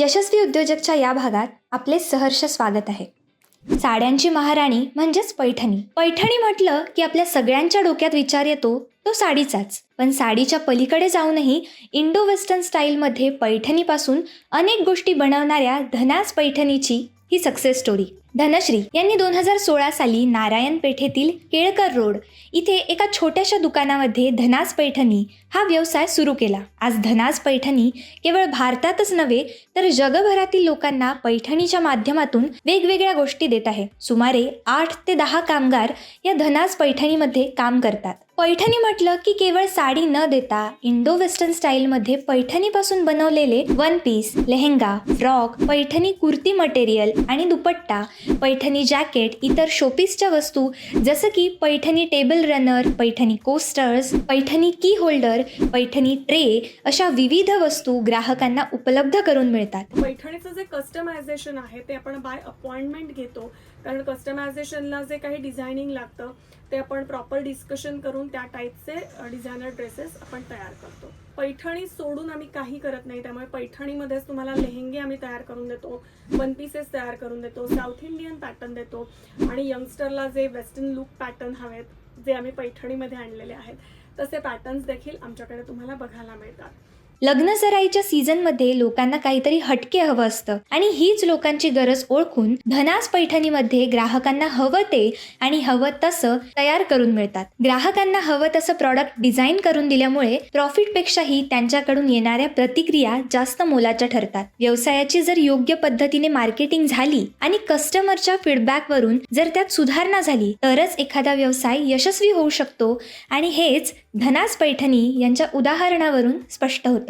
यशस्वी उद्योजकच्या या भागात आपले सहर्ष स्वागत आहे. साड्यांची महाराणी म्हणजेच पैठणी. पैठणी म्हटलं की आपल्या सगळ्यांच्या डोक्यात विचार येतो तो साडीचाच. पण साडीच्या पलीकडे जाऊनही इंडो वेस्टर्न स्टाईलमध्ये पैठणीपासून अनेक गोष्टी बनवणाऱ्या धनास पैठणीची ही सक्सेस स्टोरी धनश्री यांनी दोन हजार सोळा साली नारायण पेठेतील केळकर रोड इथे एका छोट्याशा दुकानामध्ये धनास पैठणी हा व्यवसाय सुरू केला. आज धनास पैठणी केवळ भारतातच नव्हे तर जगभरातील लोकांना पैठणीच्या माध्यमातून वेगवेगळ्या गोष्टी देत आहे. सुमारे आठ ते दहा कामगार या धनास पैठणीमध्ये काम करतात. पैठणी म्हटलं की केवळ साडी न देता इंडो वेस्टर्न स्टाईलमध्ये पैठणीपासून बनवलेले one piece lehenga frock Paithani kurti material आणि दुपट्टा पैठणी जॅकेट इतर शोपीसच्या वस्तू जसं की Paithani table runner Paithani coasters Paithani key holder Paithani tray अशा विविध वस्तू ग्राहकांना उपलब्ध करून मिळतात. पैठणीचं जे कस्टमायझेशन आहे ते आपण बाय अपॉइंटमेंट घेतो. कारण कस्टमायझेशनला जे काही डिझायनिंग लागतं ते आपण प्रॉपर डिस्कशन करून त्या टाईपचे डिझायनर ड्रेसेस आपण तयार करतो. पैठणी सोडून आम्ही काही करत नाही. त्यामुळे पैठणीमध्येच तुम्हाला लेहंगे आम्ही तयार करून देतो वन पीसेस तयार करून देतो साऊथ इंडियन पॅटर्न देतो आणि यंगस्टरला जे वेस्टर्न लुक पॅटर्न हवेत जे आम्ही पैठणीमध्ये आणलेले आहेत तसे पॅटर्न्स देखील आमच्याकडे तुम्हाला बघायला मिळतात. लग्न सराईच्या सीझनमध्ये लोकांना काहीतरी हटके हवं असतं. आणि हीच लोकांची गरज ओळखून धनास पैठणीमध्ये ग्राहकांना हवं ते आणि हवं तसं तयार करून मिळतात. ग्राहकांना हवं तसं प्रॉडक्ट डिझाईन करून दिल्यामुळे प्रॉफिटपेक्षाही त्यांच्याकडून येणाऱ्या प्रतिक्रिया जास्त मोलाच्या ठरतात. व्यवसायाची जर योग्य पद्धतीने मार्केटिंग झाली आणि कस्टमरच्या फीडबॅकवरून जर त्यात सुधारणा झाली तरच एखादा व्यवसाय यशस्वी होऊ शकतो. आणि हेच धनास पैठणी यांच्या उदाहरणावरून स्पष्ट होतं.